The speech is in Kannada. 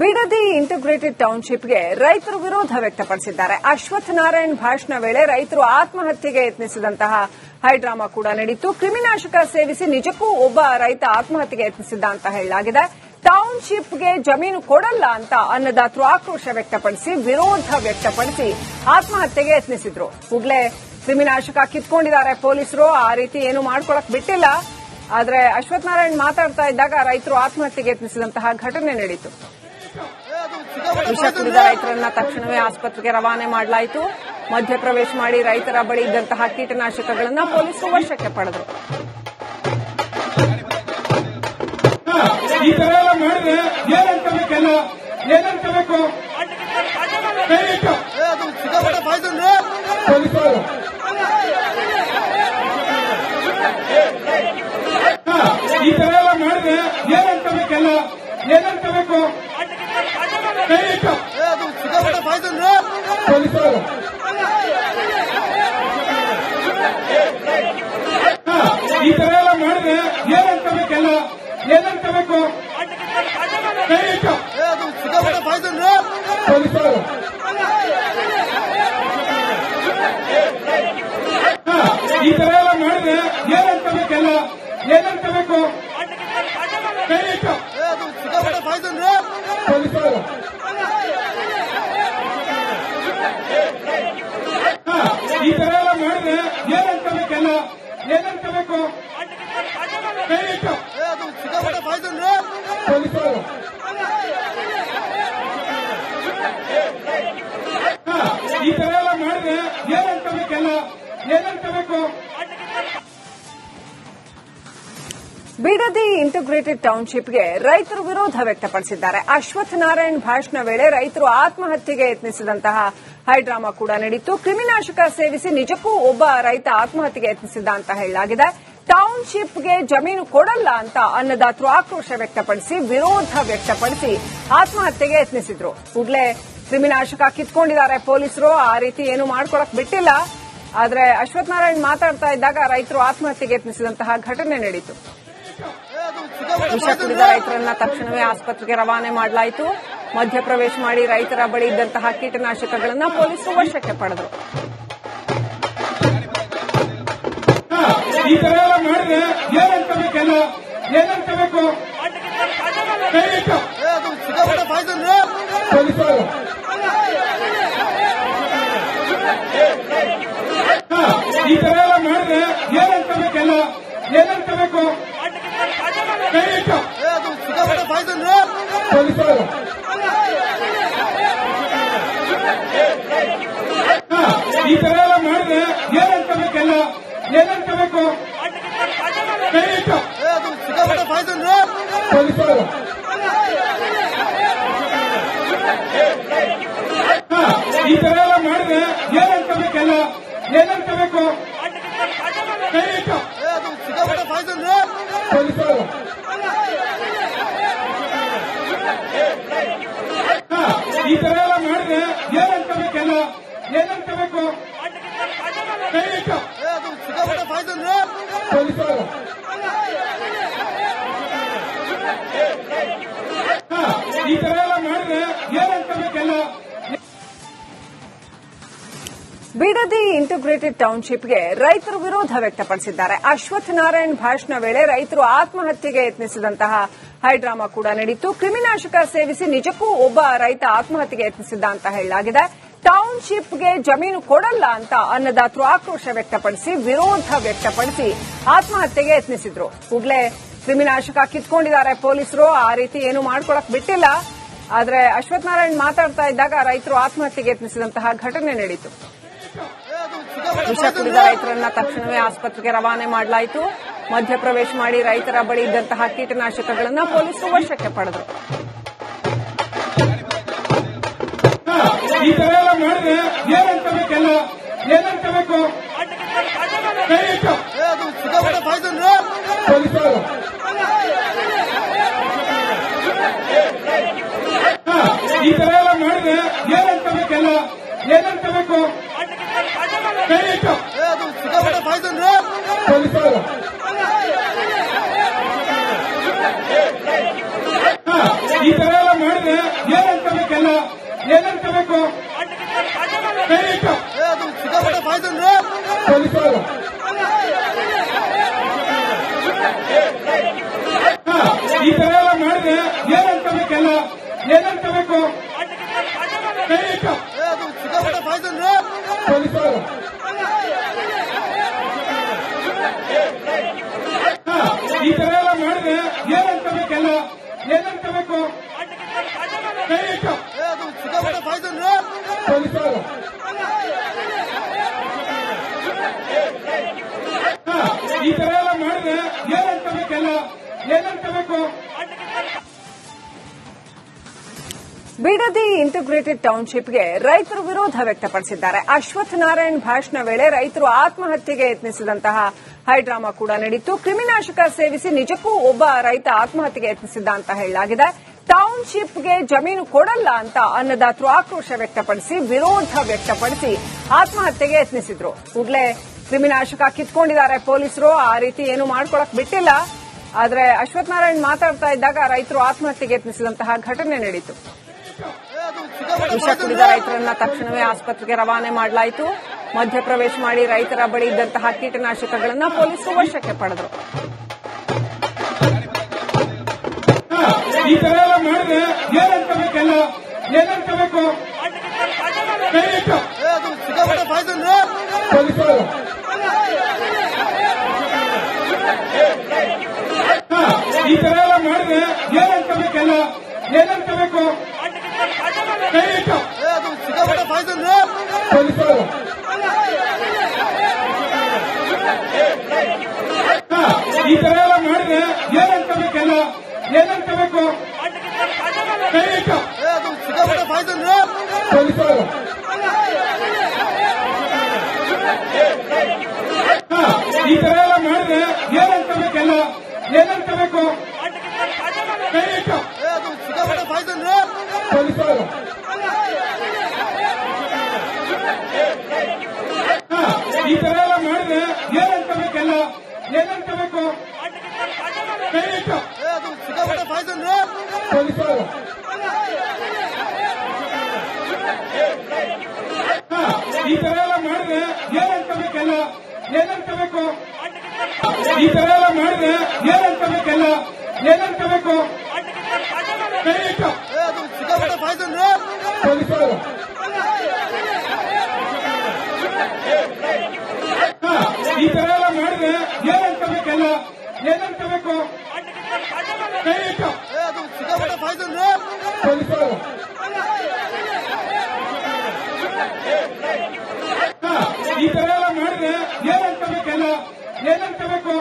ಬಿಡದಿ ಇಂಟಿಗ್ರೇಟೆಡ್ ಟೌನ್ಶಿಪ್ಗೆ ರೈತರು ವಿರೋಧ ವ್ಯಕ್ತಪಡಿಸಿದ್ದಾರೆ. ಅಶ್ವಥ್ ನಾರಾಯಣ್ ಭಾಷಣ ವೇಳೆ ರೈತರು ಆತ್ಮಹತ್ಯೆಗೆ ಯತ್ನಿಸಿದಂತಹ ಹೈಡ್ರಾಮಾ ಕೂಡ ನಡೆಯಿತು ಕ್ರಿಮಿನಾಶಕ ಸೇವಿಸಿ ನಿಜಕ್ಕೂ ಒಬ್ಬ ರೈತ ಆತ್ಮಹತ್ಯೆಗೆ ಯತ್ನಿಸಿದ್ದ ಅಂತ ಹೇಳಲಾಗಿದೆ. ಟೌನ್ಶಿಪ್ಗೆ ಜಮೀನು ಕೊಡಲ್ಲ ಅಂತ ಅನ್ನದಾತರು ಆಕ್ರೋಶ ವ್ಯಕ್ತಪಡಿಸಿ ವಿರೋಧ ವ್ಯಕ್ತಪಡಿಸಿ ಆತ್ಮಹತ್ಯೆಗೆ ಯತ್ನಿಸಿದ್ರು. ಕೂಡಲೇ ಕ್ರಿಮಿನಾಶಕ ಕಿತ್ಕೊಂಡಿದ್ದಾರೆ ಪೊಲೀಸರು. ಆ ರೀತಿ ಏನು ಮಾಡ್ಕೊಳಕ್ ಬಿಟ್ಟಿಲ್ಲ. ಆದರೆ ಅಶ್ವಥ್ ನಾರಾಯಣ್ ಮಾತಾಡ್ತಾ ಇದ್ದಾಗ ರೈತರು ಆತ್ಮಹತ್ಯೆಗೆ ಯತ್ನಿಸಿದಂತಹ ಘಟನೆ ನಡೆಯಿತು ವಿಷ ಕುಡಿದ ರೈತರನ್ನ ತಕ್ಷಣವೇ ಆಸ್ಪತ್ರೆಗೆ ರವಾನೆ ಮಾಡಲಾಯಿತು. ಮಧ್ಯಪ್ರವೇಶ ಮಾಡಿ ರೈತರ ಬಳಿ ಇದ್ದಂತಹ ಕೀಟನಾಶಕಗಳನ್ನ ಪೊಲೀಸರು ವಶಕ್ಕೆ ಪಡೆದರು. ಈ ತರ ಎಲ್ಲ ಮಾಡಿದ್ರೆ ಏನಂತಬೇಕೆಲ್ಲ ಏನಂತಬೇಕು ರೀ ಪೊಲೀಸರು. ಈ ತರ ಎಲ್ಲ ಮಾಡಿದ್ರೆ ಏನಂತಬೇಕೆಲ್ಲ ಏನಂತಬೇಕು ರೀ ಪೊಲೀಸರು. ಈ ತರ ಎಲ್ಲ ಮಾಡಿದ್ರೆ ಏನಂತಬೇಕೆಲ್ಲ ಏನಂತಬೇಕು ರೀ ಪೊಲೀಸರು ಹಾ, ಈ ತರ ಎಲ್ಲ ಮಾಡಿದ್ರೆ ಏನಂತಬೇಕೆಲ್ಲ ಏನಂತಬೇಕು ದಯವಿಟ್ಟು ಅದು ಸಿಕ್ಕಾಪಟ್ಟೆ ಪಾಯ್ಸನ್ ರೀ ಪೊಲೀಸರು ಹಾ, ಈ ತರ ಎಲ್ಲ ಮಾಡಿದ್ರೆ ಏನಂತಬೇಕೆಲ್ಲ ಏನಂತಬೇಕು ದಯವಿಟ್ಟು ಅದು ಸಿಕ್ಕಾಪಟ್ಟೆ ಪಾಯ್ಸನ್ ರೀ ಪೊಲೀಸರು ಹಾ, ಈ ತರ ಎಲ್ಲ ಮಾಡಿದ್ರೆ ಏನಂತಬೇಕೆಲ್ಲ ಬಿಡದಿ ಇಂಟಿಗ್ರೇಟೆಡ್ ಟೌನ್ಶಿಪ್ಗೆ ರೈತರು ವಿರೋಧ ವ್ಯಕ್ತಪಡಿಸಿದ್ದಾರೆ. ಅಶ್ವಥ್ ನಾರಾಯಣ್ ಭಾಷಣ ವೇಳೆ ರೈತರು ಆತ್ಮಹತ್ಯೆಗೆ ಯತ್ನಿಸಿದಂತಹ ಹೈಡ್ರಾಮಾ ಕೂಡ ನಡೆಯಿತು. ಕ್ರಿಮಿನಾಶಕ ಸೇವಿಸಿ ನಿಜಕ್ಕೂ ಒಬ್ಬ ರೈತ ಆತ್ಮಹತ್ಯೆಗೆ ಯತ್ನಿಸಿದ್ದ ಅಂತ ಹೇಳಲಾಗಿದೆ. ಟೌನ್ಶಿಪ್ಗೆ ಜಮೀನು ಕೊಡಲ್ಲ ಅಂತ ಅನ್ನದಾತರು ಆಕ್ರೋಶ ವ್ಯಕ್ತಪಡಿಸಿ, ವಿರೋಧ ವ್ಯಕ್ತಪಡಿಸಿ ಆತ್ಮಹತ್ಯೆಗೆ ಯತ್ನಿಸಿದ್ರು. ಕೂಡಲೇ ಕ್ರಿಮಿನಾಶಕ ಕಿತ್ಕೊಂಡಿದ್ದಾರೆ ಪೊಲೀಸರು. ಆ ರೀತಿ ಏನು ಮಾಡ್ಕೊಳಕ್ ಬಿಟ್ಟಿಲ್ಲ. ಆದ್ರೆ ಅಶ್ವಥ್ ನಾರಾಯಣ್ ಮಾತಾಡ್ತಾ ಇದ್ದಾಗ ರೈತರು ಆತ್ಮಹತ್ಯೆಗೆ ಯತ್ನಿಸಿದಂತಹ ಘಟನೆ ನಡೆಯಿತು ವಿಷ ಕುಡಿದ ರೈತರನ್ನ ತಕ್ಷಣವೇ ಆಸ್ಪತ್ರೆಗೆ ರವಾನೆ ಮಾಡಲಾಯಿತು. ಮಧ್ಯಪ್ರವೇಶ ಮಾಡಿ ರೈತರ ಬಳಿ ಇದ್ದಂತಹ ಕೀಟನಾಶಕಗಳನ್ನು ಪೊಲೀಸರು ವಶಕ್ಕೆ ಪಡೆದರು. ಹಾ, ಈ ತರ ಎಲ್ಲ ಮಾಡಿದ್ರೆ ಏನಂತಬೇಕೆಲ್ಲ ಏನಂತಬೇಕು ದಯವಿಟ್ಟು ಅದು ಸಿಕ್ಕಾಪಟ್ಟೆ ಪಾಯ್ಸನ್ ರೀ ಪೊಲೀಸರು ಹಾ, ಈ ತರ ಎಲ್ಲ ಮಾಡಿದ್ರೆ ಏನಂತಬೇಕೆಲ್ಲ ಏನಂತಬೇಕು ದಯವಿಟ್ಟು ಅದು ಸಿಕ್ಕಾಪಟ್ಟೆ ಪಾಯ್ಸನ್ ರೀ ಹಾ, ಈ ತರ ಎಲ್ಲ ಮಾಡಿದ್ರೆ ಏನಂತಬೇಕೆಲ್ಲ ಏನಂತಬೇಕು ಹಾ, ಈ ತರ ಎಲ್ಲ ಮಾಡಿದ್ರೆ ಏನಂತಬೇಕೆಲ್ಲ ಏನಂತಬೇಕು ದಯವಿಟ್ಟು ಅದು ಸಿಕ್ಕಾಪಟ್ಟೆ ಪಾಯ್ಸನ್ ರೀ ಪೊಲೀಸರು ಹಾ, ಈ ತರ ಎಲ್ಲ ಮಾಡಿದ್ರೆ ಏನಂತಬೇಕೆಲ್ಲ ಏನಂತಬೇಕು? ದಯವಿಟ್ಟು. ಈ ತರ ಎಲ್ಲ ಮಾಡಿದ್ರೆ ಏನಂತಬೇಕೆಲ್ಲ ಬಿಡದಿ ಇಂಟಿಗ್ರೇಟೆಡ್ ಟೌನ್ಶಿಪ್ಗೆ ರೈತರು ವಿರೋಧ ವ್ಯಕ್ತಪಡಿಸಿದ್ದಾರೆ. ಅಶ್ವಥ್ ನಾರಾಯಣ್ ಭಾಷಣ ವೇಳೆ ರೈತರು ಆತ್ಮಹತ್ಯೆಗೆ ಯತ್ನಿಸಿದಂತಹ ಹೈಡ್ರಾಮಾ ಕೂಡ ನಡೆಯಿತು ಕ್ರಿಮಿನಾಶಕ ಸೇವಿಸಿ ನಿಜಕ್ಕೂ ಒಬ್ಬ ರೈತ ಆತ್ಮಹತ್ಯೆಗೆ ಯತ್ನಿಸಿದ್ದ ಅಂತ ಹೇಳಲಾಗಿದೆ. ಟೌನ್ಶಿಪ್ಗೆ ಜಮೀನು ಕೊಡಲ್ಲ ಅಂತ ಅನ್ನದಾತರು ಆಕ್ರೋಶ ವ್ಯಕ್ತಪಡಿಸಿ, ವಿರೋಧ ವ್ಯಕ್ತಪಡಿಸಿ ಆತ್ಮಹತ್ಯೆಗೆ ಯತ್ನಿಸಿದ್ರು. ಕೂಡಲೇ ಕ್ರಿಮಿನಾಶಕ ಕಿತ್ಕೊಂಡಿದ್ದಾರೆ ಪೊಲೀಸರು, ಆ ರೀತಿ ಏನು ಮಾಡ್ಕೊಳಕ್ ಬಿಟ್ಟಿಲ್ಲ. ಆದ್ರೆ ಅಶ್ವಥ್ ನಾರಾಯಣ್ ಮಾತಾಡ್ತಾ ಇದ್ದಾಗ ರೈತರು ಆತ್ಮಹತ್ಯೆಗೆ ಯತ್ನಿಸಿದಂತಹ ಘಟನೆ ನಡೆಯಿತು ವಿಷ ಕುಡಿದ ರೈತರನ್ನ ತಕ್ಷಣವೇ ಆಸ್ಪತ್ರೆಗೆ ರವಾನೆ ಮಾಡಲಾಯಿತು. ಮಧ್ಯಪ್ರವೇಶ ಮಾಡಿ ರೈತರ ಬಳಿ ಇದ್ದಂತಹ ಕೀಟನಾಶಕಗಳನ್ನ ಪೊಲೀಸರು ವಶಕ್ಕೆ ಪಡೆದರು. ಮಾಡಿದ್ರೆ ಏನಂತಬೇಕೆಲ್ಲ ಏನಂತಬೇಕು ಪೊಲೀಸರು ಈ ತರ ಎಲ್ಲ ಮಾಡಿದ್ರೆ ಏನಂತಬೇಕೆಲ್ಲ ಏನಂತಬೇಕು ಪಾಯ್ಸನ್ ರೀ ಪೊಲೀಸರು ಈ ತರ ಎಲ್ಲ ಮಾಡಿದ್ರೆ ಬೇಕು? ದಯವಿಟ್ಟು ಪೊಲೀಸರು ಈ ತರ ಎಲ್ಲ ಮಾಡಿದ್ರೆ ಏನಂತಬೇಕೆಲ್ಲ ಏನಂತಬೇಕು ಏನಂತ ಬೇಕು ದಯವಿಟ್ಟು ಪೊಲೀಸರು ಹಾ, ಈ ತರ ಎಲ್ಲ ಮಾಡಿದ್ರೆ ಏನಂತ ಬೇಕೆಲ್ಲ ಏನಂತ ಬೇಕು ದಯವಿಟ್ಟು ಏ ಅದು ಸಿಕ್ಕಾಪಟ್ಟೆ ಪಾಯ್ಸನ್ ರೀ ಪೊಲೀಸರು ಹಾ, ಈ ತರ ಎಲ್ಲ ಮಾಡಿದ್ರೆ ಏನಂತ ಎಲ್ಲ? ಏನಂತ ಬಿಡದಿ ಇಂಟಿಗ್ರೇಟೆಡ್ ಟೌನ್ಶಿಪ್ಗೆ ರೈತರು ವಿರೋಧ ವ್ಯಕ್ತಪಡಿಸಿದ್ದಾರೆ. ಅಶ್ವಥ್ ನಾರಾಯಣ್ ಭಾಷಣ ವೇಳೆ ರೈತರು ಆತ್ಮಹತ್ಯೆಗೆ ಯತ್ನಿಸಿದಂತಹ ಹೈಡ್ರಾಮಾ ಕೂಡ ನಡೆಯಿತು ಕ್ರಿಮಿನಾಶಕ ಸೇವಿಸಿ ನಿಜಕ್ಕೂ ಒಬ್ಬ ರೈತ ಆತ್ಮಹತ್ಯೆಗೆ ಯತ್ನಿಸಿದ್ದ ಅಂತ ಹೇಳಲಾಗಿದೆ. ಟೌನ್ಶಿಪ್ಗೆ ಜಮೀನು ಕೊಡಲ್ಲ ಅಂತ ಅನ್ನದಾತರು ಆಕ್ರೋಶ ವ್ಯಕ್ತಪಡಿಸಿ, ವಿರೋಧ ವ್ಯಕ್ತಪಡಿಸಿ ಆತ್ಮಹತ್ಯೆಗೆ ಯತ್ನಿಸಿದ್ರು. ಕೂಡಲೇ ಕ್ರಿಮಿನಾಶಕ ಕಿತ್ಕೊಂಡಿದ್ದಾರೆ ಪೊಲೀಸರು. ಆ ರೀತಿ ಏನು ಮಾಡ್ಕೊಳಕ್ ಬಿಟ್ಟಿಲ್ಲ. ಆದ್ರೆ ಅಶ್ವಥ್ ನಾರಾಯಣ್ ಮಾತಾಡ್ತಾ ಇದ್ದಾಗ ರೈತರು ಆತ್ಮಹತ್ಯೆಗೆ ಯತ್ನಿಸಿದಂತಹ ಘಟನೆ ನಡೆಯಿತು. ವಿಷ ಕುಡಿದ ರೈತರನ್ನ ತಕ್ಷಣವೇ ಆಸ್ಪತ್ರೆಗೆ ರವಾನೆ ಮಾಡಲಾಯಿತು. ಮಧ್ಯಪ್ರವೇಶ ಮಾಡಿ ರೈತರ ಬಳಿ ಇದ್ದಂತಹ ಕೀಟನಾಶಕಗಳನ್ನ ಪೊಲೀಸರು ವಶಕ್ಕೆ ಪಡೆದರು. ಹಾ, ಈ ತರ ಎಲ್ಲ? ಮಾಡಿದ್ರೆ ಏನಂತ ಬೇಕೆಲ್ಲ ಏನಂತ ಬೇಕು ದಯವಿಟ್ಟು ಪೊಲೀಸರು ಈ ತರ ಎಲ್ಲ ಮಾಡಿದ್ರೆ ಏನಂತ ಬೇಕೆಲ್ಲ ಏನಂತ ಬೇಕು? ದಯವಿಟ್ಟು ಪೊಲೀಸರು ಈ ತರ ಎಲ್ಲ ಮಾಡಿದ್ರೆ ಏನಂತ ಬೇಕೆಲ್ಲ ಏನಂತ ಬೇಕು ದಯವಿಟ್ಟು ಏ ಅದು ಸಿಕ್ಕಾಪಟ್ಟೆ ಪಾಯ್ಸನ್ ರೀ ಪೊಲೀಸರು ಹಾ, ಈ ತರ ಎಲ್ಲ ಮಾಡಿದ್ರೆ ಬೇಕೆಲ್ಲ ಏನಂತ ಬೇಕು? ಪೊಲೀಸರು ಈ ತರ ಎಲ್ಲ ಮಾಡಿದ್ರೆ ಏನಂತ ಬೇಕೆಲ್ಲ ಏನಂತ ಬೇಕು? ಪೊಲೀಸರು ಈ ತರ ಎಲ್ಲ ಮಾಡಿದ್ರೆ ಏನಂತ ಬೇಕೆಲ್ಲ ಏನಂತ ಈ ತರ ಎಲ್ಲ ಮಾಡಿದ್ರೆ ಏನಂತ ಬೇಕೆಲ್ಲ? ಏನಂತ ಈ ತರ ಎಲ್ಲ ಮಾಡಿದ್ರೆ ಏನಂತ ಬೇಕೆಲ್ಲ ಏನಂತ ಈ ತರ ಎಲ್ಲ ಮಾಡಿದ್ರೆ ಏನಂತ ಬೇಕು ದಯವಿಟ್ಟು ಏ ಅದು ಸಿಕ್ಕಾಪಟ್ಟೆ ಪಾಯ್ಸನ್ ರೀ ಹಾ, ಈ ತರ ಎಲ್ಲ ಮಾಡಿದ್ರೆ ಏನಂತ ಬೇಕೆಲ್ಲ? ಏನಂತಬೇಕು